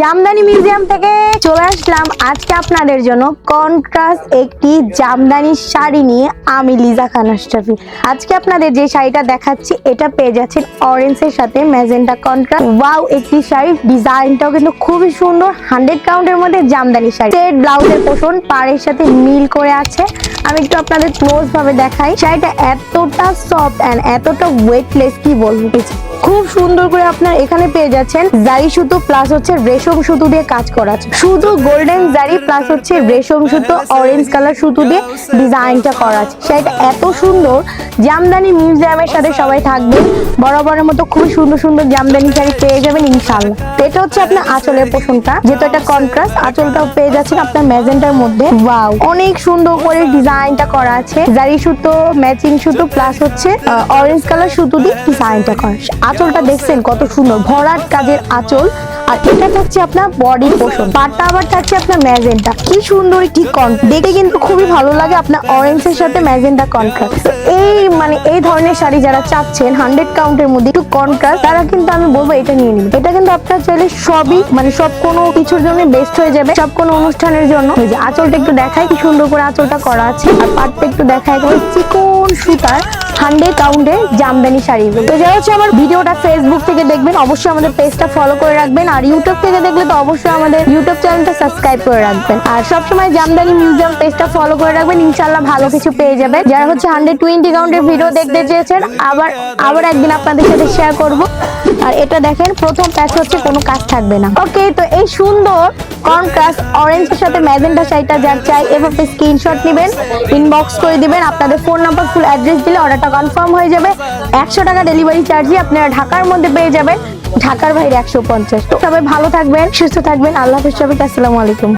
Jamdani museum থেকে চলে আসলাম আজকে আপনাদের জন্য কন্ট্রাস্ট একটি জামদানি শাড়ি নিয়ে আমি লিজা খান আশরাফি। আজকে আপনাদের যে শাড়িটা দেখাচ্ছি, এটা পেয়ে যাচ্ছেন অরেঞ্জের সাথে ম্যাজেন্টা কন্ট্রাস্ট ওয়াও একটি শাড়ির ডিজাইনটাও কিন্তু খুবই সুন্দর হান্ড্রেড কাউন্টের মধ্যে জামদানি শাড়ি। সেট ব্লাউজের পোষণ, পাড়ের সাথে মিল করে আছে। আমি একটু আপনাদের ক্লোজ ভাবে দেখাই। শাড়িটা এতটা সফট অ্যান্ড এতটা ওয়েটলেস কি বলব? খুব সুন্দর করে আপনার এখানে পেয়ে যাচ্ছেন। জারি সুতো প্লাস হচ্ছে রেশম সুতো দিয়ে কাজ করা আছে। শুধু গোল্ডেন জারি প্লাস হচ্ছে রেশম সুতো অরেঞ্জ কালার সুতো দিয়ে ডিজাইনটা করা আছে। শাড়িটা এত সুন্দর জামদানি মিউজিয়ামের সাথে সবাই থাকবেন বরাবরের মতো খুব সুন্দর সুন্দর জামদানি শাড়ি পেয়ে যাবেন ইনশাল্লাহ এটা হচ্ছে আপনার আঁচলের পোষণটা। যেহেতু এটা কন্ট্রাস্ট আঁচলটাও পেয়ে যাচ্ছেন আপনার ম্যাজেন্টার মধ্যে। ওয়াও অনেক সুন্দর করে ডিজাইনটা করা আছে। জারি সুতো ম্যাচিং সুতো প্লাস হচ্ছে অরেঞ্জ কালার সুতো দিয়ে ডিজাইনটা করা। আঁচলটা দেখছেন কত সুন্দর। ভরাট কাজের আঁচল। আর এটা থাকছে আপনার বডি পোষণ পাটটা আবার থাকছে আপনার ম্যাজেন্টা কি সুন্দর একটি কন দেখে কিন্তু খুবই ভালো লাগে আপনার অরেঞ্জের সাথে ম্যাজেন্টা কন্ট্রাস্ট এই মানে এই ধরনের শাড়ি যারা চাচ্ছেন হান্ড্রেড কাউন্টের মধ্যে একটু কন্ট্রাস্ট তারা কিন্তু আমি বলব এটা নিয়ে নিন এটা কিন্তু আপনার চাইলে সবই মানে সব কোনো কিছুর জন্য বেস্ট হয়ে যাবে সব কোনো অনুষ্ঠানের জন্য। আঁচলটা একটু দেখাই কি সুন্দর করে আঁচলটা করা আছে। আর পাটটা একটু একেবারে চিকন সুতার। হান্ড্রেড কাউন্টে জামদানি শাড়িগুলো তো যারা হচ্ছে আমার ভিডিওটা ফেসবুক থেকে দেখবেন, অবশ্যই আমাদের পেজটা ফলো করে রাখবেন। আর ইউটিউব থেকে দেখলে তো অবশ্যই আমাদের ইউটিউব চ্যানেলটা সাবস্ক্রাইব করে রাখবেন। আর সবসময় জামদানি মিউজিয়াম পেজটা ফলো করে রাখবেন ইনশাল্লাহ ভালো কিছু পেয়ে যাবেন যারা হচ্ছে হান্ড্রেড টোয়েন্টি কাউন্টের ভিডিও দেখতে চেয়েছেন, আবার আবার একদিন আপনাদের সাথে শেয়ার করব। আর এটা দেখেন, প্রথম প্যাচ হচ্ছে, কোনো কাজ থাকবে না। ওকে তো এই সুন্দর কন্ট্রাস্ট অরেঞ্জের সাথে ম্যাজেন্টা শাড়িটা যার চাই, এভাবে স্ক্রিনশট নেবেন ইনবক্স করে দিবেন, আপনাদের ফোন নাম্বার ফুল অ্যাড্রেস দিলে অর্ডারটা কনফার্ম হয়ে যাবে। একশো টাকা ডেলিভারি চার্জই আপনারা ঢাকার মধ্যে পেয়ে যাবেন, ঢাকার বাইরে একশো পঞ্চাশ। তো সবাই ভালো থাকবেন, সুস্থ থাকবেন, আল্লাহ হাফিজ, সবাইকে আসসালামু আলাইকুম।